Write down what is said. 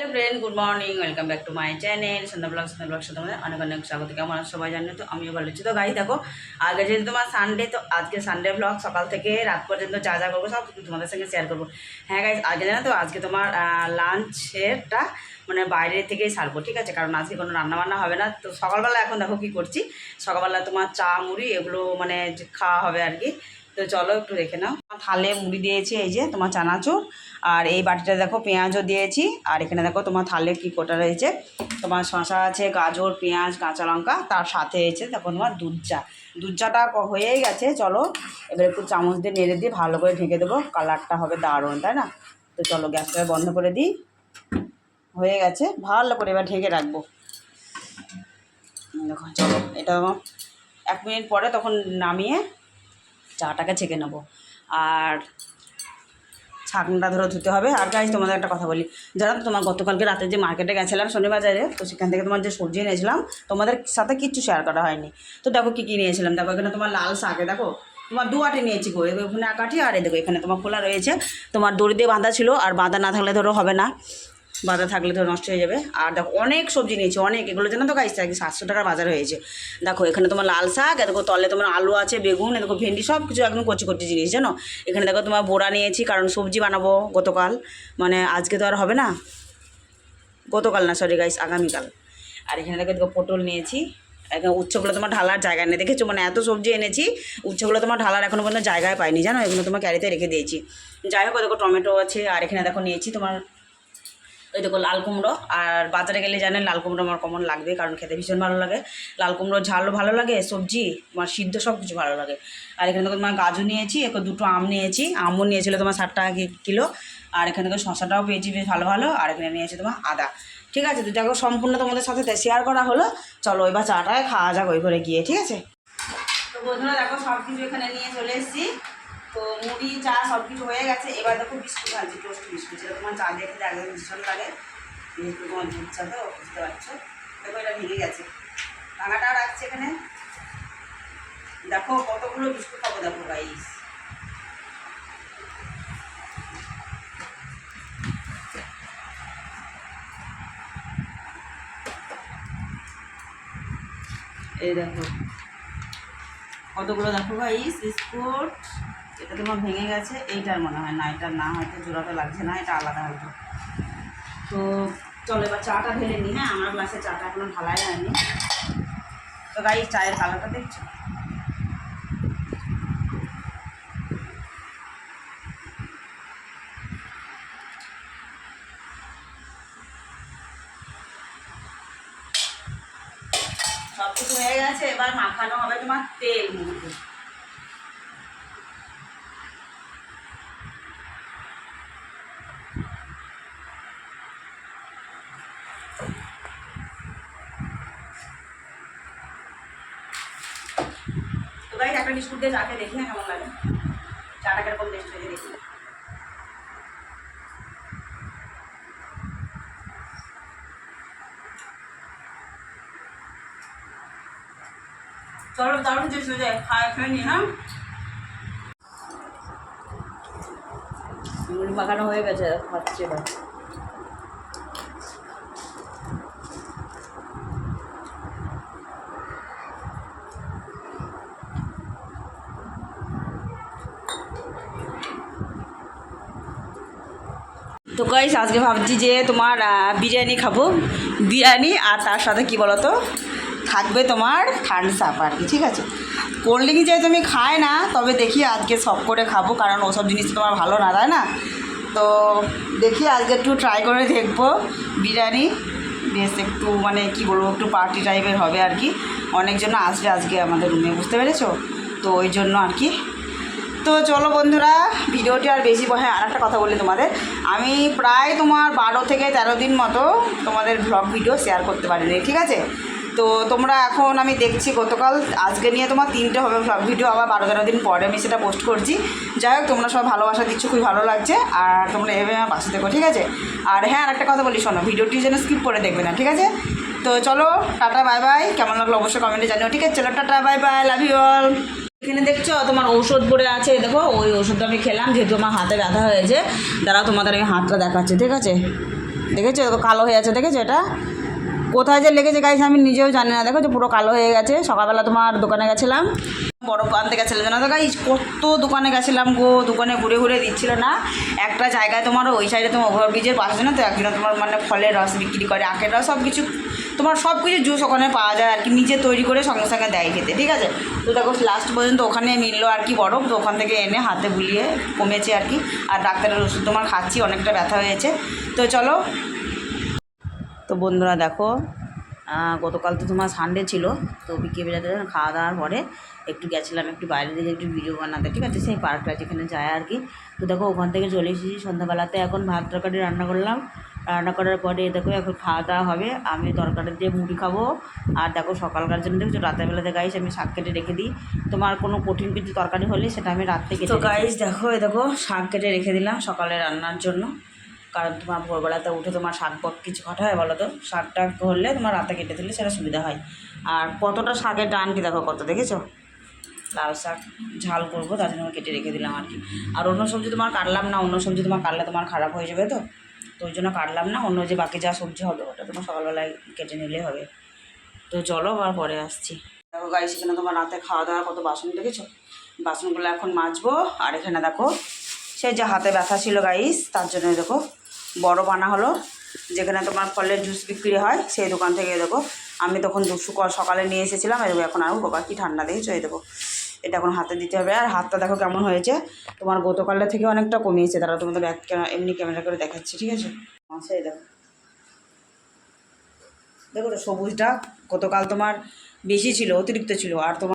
Hello friend, good morning, welcome back to my channel Sandhya blog Sandhya blog সাথে অনেক অনেক স্বাগত। কেমন সবাই জানো তো? আমিও ভালো আছি। তো গাড়ি দেখো আগে যেহেতু তোমার সানডে তো আজকে সানডে ব্লগ সকাল থেকে রাত পর্যন্ত যা যা করব সব তোমাদের সঙ্গে শেয়ার করব। হ্যাঁ গাইজ আগে জানো তো, আজকে তোমার লাঞ্চেরটা মানে বাইরে থেকেই সারবো, ঠিক আছে? কারণ আজকে কোনো রান্নাবান্না হবে না। তো সকালবেলা এখন দেখো কি করছি। সকালবেলা তোমার চা, মুড়ি, এগুলো মানে খাওয়া হবে আর কি। তো চলো একটু রেখে নাও। থালে মুড়ি দিয়েছি, এই যে তোমার চানাচুর। আর এই বাটিটা দেখো পেঁয়াজও দিয়েছি। আর এখানে দেখো তোমার থালে কি কোটা রয়েছে। তোমার শশা আছে, গাজর, পেঁয়াজ, কাঁচা লঙ্কা, তার সাথে এসে দেখো তোমার দুধ চা। দুধ চাটা হয়েই গেছে, চলো। এবার একটু চামচ দিয়ে নেড়ে দিয়ে ভালো করে ঢেকে দেবো। কালারটা হবে দারুণ, তাই না? তো চলো গ্যাসটা বন্ধ করে দিই। হয়ে গেছে, ভালো করে এবার ঢেকে রাখব। দেখো, চলো, এটা এক মিনিট পরে তখন নামিয়ে চাটাকে ছেঁকে নেব। আর ছাকনাটা ধরো ধুতে হবে। আর গাছ তোমাদের একটা কথা বলি। যারা তোমার গতকালকে রাতে যে মার্কেটে গেছিলাম শনিবাজারে, তো সেখান থেকে তোমার যে সবজি নিয়েছিলাম তোমাদের সাথে কিচ্ছু শেয়ার করা হয়নি। তো দেখো কী কী নিয়েছিলাম? দেখো এখানে তোমার লাল শাকে দেখো, তোমার দু আটি নিয়েছি গো। ওখানে আটি আর এই দেখো এখানে তোমার খোলা রয়েছে। তোমার দড়ি দিয়ে বাঁধা ছিল, আর বাঁধা না থাকলে ধরো হবে না। বাঁধা থাকলে তো নষ্ট হয়ে যাবে। আর দেখো অনেক সবজি নিয়েছি, অনেক। এগুলো জানো তো গাইছে আজকে সাতশো টাকার বাজার হয়েছে। দেখো, এখানে তোমার লাল শাক দেখো তলে তোমার আলু আছে, বেগুন দেখো ভেন্ডি সব কিছু একদম কচি কচি জিনিস জানো? এখানে দেখো তোমার বোড়া নিয়েছি, কারণ সবজি বানাবো গতকাল। মানে আজকে তো আর হবে না? গতকাল না সরি গাইস আগামীকাল। আর এখানে দেখো দেখো পটল নিয়েছি। এখানে উচ্চগুলো তোমার ঢালার জায়গা নেই, দেখেছ? মানে এত সবজি এনেছি উচ্চগুলো তোমার ঢালার এখনও পর্যন্ত জায়গায় পাইনি, জানো? এগুলো তোমার ক্যারিতে রেখে দিয়েছি। যাই হোক দেখো টমেটো আছে, আর এখানে দেখো নিয়েছি তোমার ওই দেখো লাল কুমড়ো, আর বাজারে গেলে জানেন লাল কুমড়ো আমার কমন লাগবে, কারণ খেতে ভীষণ ভালো লাগে। লাল কুমড়ো ঝালও ভালো লাগে, সবজি, তোমার সিদ্ধ সব কিছু ভালো লাগে। আর এখানে দেখো তোমার গাজর নিয়েছি এরপর দুটো আম নিয়েছি, আমও নিয়েছিল তোমার ষাট টাকা কিলো, আর এখানে দেখো শশাটাও পেয়েছি বেশ ভালো ভালো, আর এখানে নিয়েছি তোমার আদা। ঠিক আছে, তো দেখো সম্পূর্ণ তোমাদের সাথে শেয়ার করা হলো, চলো এবার চাটায় খাওয়া যাক ওই করে গিয়ে, ঠিক আছে? তো বন্ধুরা দেখো সব কিছু এখানে নিয়ে চলে এসেছি। তো মুড়ি, চা সব কিছু হয়ে গেছে। এবার দেখো বিস্কুট আনছি টোস্ট বিস্কুট। যেটা তোমার চা দিয়ে খেতে একদম ভীষণ লাগে। যেহেতু তোমার দুধ চা তো, বুঝতে পারছ? দেখো এটা ভেঙে গেছে। টাঙাটাও রাখছে এখানে। দেখো কতগুলো বিস্কুট খাব, দেখো গাইস এই দেখো। কতগুলো দেখো গাইস বিস্কুট। এটা তোমার ভেঙে গেছে, এইটার মনে হয় না এটা না হয়তো জোড়াটা লাগছে না, এটা আলাদা হয়তো। তো চলো, এবার চাটা ঢেলে নিই হ্যাঁ আমার গ্লাসে চাটা এখনও ঢালাই হয়নি। তো গাইস চায়ের কালারটা দেখছ? সব কিছু হয়ে গেছে, এবার মাখানো হবে তোমার তেল মুড়ি একটা বিস্কুট দিয়ে চাকে দেখি না কেমন লাগে? চাটা কীরকম টেস্ট হয়েছে দেখি। চলো দারুণ টেস্ট হয়ে যায় খায়, খেয়ে নি হ্যাঁ? মাখানো হয়ে গেছে, খাচ্ছে এবার। তো গাইস আজকে ভাবছি যে তোমার বিরিয়ানি খাব। বিরিয়ানি আর তার সাথে কি বলো তো থাকবে তোমার থার্ড সাপ আর কি, ঠিক আছে? কোল্ড ড্রিঙ্ক যেহেতু আমি খাই না, তবে দেখি আজকে সব করে খাব, কারণ ওসব জিনিস তোমার ভালো না, তাই না? তো দেখি আজকে একটু ট্রাই করে দেখব বিরিয়ানি। বেশ একটু মানে কি বলব, একটু পার্টি টাইপের হবে আর কি। অনেকজন আসবে আজকে আমাদের রুমে বুঝতে পেরেছ? তো ওই জন্য আর কি তো চলো বন্ধুরা, ভিডিওটি আর বেশি হ্যাঁ আর একটা কথা বলি তোমাদের। আমি প্রায় তোমার বারো থেকে তেরো দিন মতো তোমাদের ব্লগ ভিডিও শেয়ার করতে পারিনি, ঠিক আছে? তো তোমরা এখন আমি দেখছি গতকাল, আজকে নিয়ে তোমার তিনটে হবে ব্লগ ভিডিও আবার বারো তেরো দিন পরে আমি সেটা পোস্ট করছি। যাই হোক, তোমরা সব ভালোবাসা দিচ্ছ, খুবই ভালো লাগছে, আর তোমরা এভাবে আমার পাশে দেখো ঠিক আছে? আর হ্যাঁ আর একটা কথা বলি, শোনো, ভিডিওটি যেন স্কিপ করে দেখবে না, ঠিক আছে? তো চলো, টাটা বাই বাই কেমন লাগল অবশ্যই কমেন্টে জানিও, ঠিক আছে? চলো, tata bye bye love you all এখানে দেখছ, তোমার ঔষধ পড়ে আছে, দেখো, ওই ওষুধটা আমি খেলাম, যেহেতু আমার হাতে ব্যথা হয়েছে। দাঁড়াও, তোমাদের আমি হাতটা দেখাচ্ছি, ঠিক আছে? দেখেছ? কালো হয়ে আছে, দেখেছ এটা? কোথায় যে লেগেছে গাইছে আমি নিজেও জানি না। দেখো যে পুরো কালো হয়ে গেছে। সকালবেলা তোমার দোকানে গেছিলাম। বড় আনতে গেছিলাম, জানো তো গাইজ কত দোকানে গেছিলাম গো, দোকানে ঘুরে ঘুরে দিচ্ছিল না। একটা জায়গায় তোমার ওই সাইডে তোমার ওভারব্রিজের পাশে না তো? একজন তোমার মানে ফলের রস বিক্রি করে, আখের রস সব কিছু তোমার সব কিছু জুস ওখানে পাওয়া যায় আর কি, নিজে তৈরি করে সঙ্গে সঙ্গে দেয় খেতে, ঠিক আছে? তো দেখো লাস্ট পর্যন্ত ওখানে মিললো আর কি বরফ, তো ওখান থেকে এনে হাতে বুলিয়ে কমেছে আর কি। আর ডাক্তারের ওষুধ তোমার খাচ্ছি, অনেকটা ব্যথা হয়েছে। তো চলো। তো বন্ধুরা দেখো গতকাল তো তোমার সানডে ছিল, তো বিকেলবেলাতে খাওয়া দাওয়ার পরে একটু গেছিলাম একটু বাইরে দিকে একটু ভিডিও বানাতে, ঠিক আছে? সেই পার্কটা যেখানে যায় আর কি। তো দেখো ওখান থেকে চলে এসেছি, সন্ধ্যাবেলাতে এখন ভাত তরকারি রান্না করলাম। রান্না করার পরে দেখো এখন খাওয়া দাওয়া হবে। আমি তরকারি দিয়ে মুড়ি খাব। আর দেখো সকালকার জন্য দেখছ রাতের বেলাতে গাইস আমি শাক কেটে রেখে দিই। তোমার কোনো কঠিন কিছু তরকারি হলে সেটা আমি রাত্রে কেটে তো গাইস দেখো এ দেখো শাক কেটে রেখে দিলাম সকালে রান্নার জন্য। কারণ তোমার ভোরবেলাতে উঠে তোমার শাক বক কিছু কাটা হয় বলো তো? শাকটা করলে তোমার রাতে কেটে দিলে সেটা সুবিধা হয়। আর কতটা শাকের ডানটি দেখো কত দেখেছ? লাল শাক ঝাল করব তার জন্য কেটে রেখে দিলাম আর কি। আর অন্য সবজি তোমার কাটলাম না অন্য সবজি তোমার কাটলে তোমার খারাপ হয়ে যাবে তো? তো ওই জন্য কাটলাম না, অন্য যে বাকি যা সবজি হবে ওটা তোমার সকালবেলায় কেটে নিলে হবে। তো চলো আবার পরে আসছি। দেখো গাই সেখানে তোমার রাতে খাওয়া দাওয়ার কত বাসন দেখেছ? বাসনগুলো এখন মাজবো, আর এখানে দেখো, সেই যে হাতে ব্যথা ছিল গাইস তার জন্য দেখো, বড় বানা হলো, যেখানে তোমার ফলের জুস বিক্রি হয়, সেই দোকান থেকে দেখো, আমি তখন দুশো সকালে নিয়ে এসেছিলাম দেখো এখন আর বাবা কি ঠান্ডা দেখেছ? এই দেখো এটা এখন হাতে দিতে হবে। আর হাতটা দেখো কেমন হয়েছে। তোমার গতকালটা থেকে অনেকটা কমিয়েছে। তারা তোমাদের ব্যাক এমনি ক্যামেরা করে দেখাচ্ছে, ঠিক আছে? আচ্ছা দেখো। দেখো সবুজটা, গতকাল তোমার বেশি ছিল, অতিরিক্ত ছিল, আর তোমার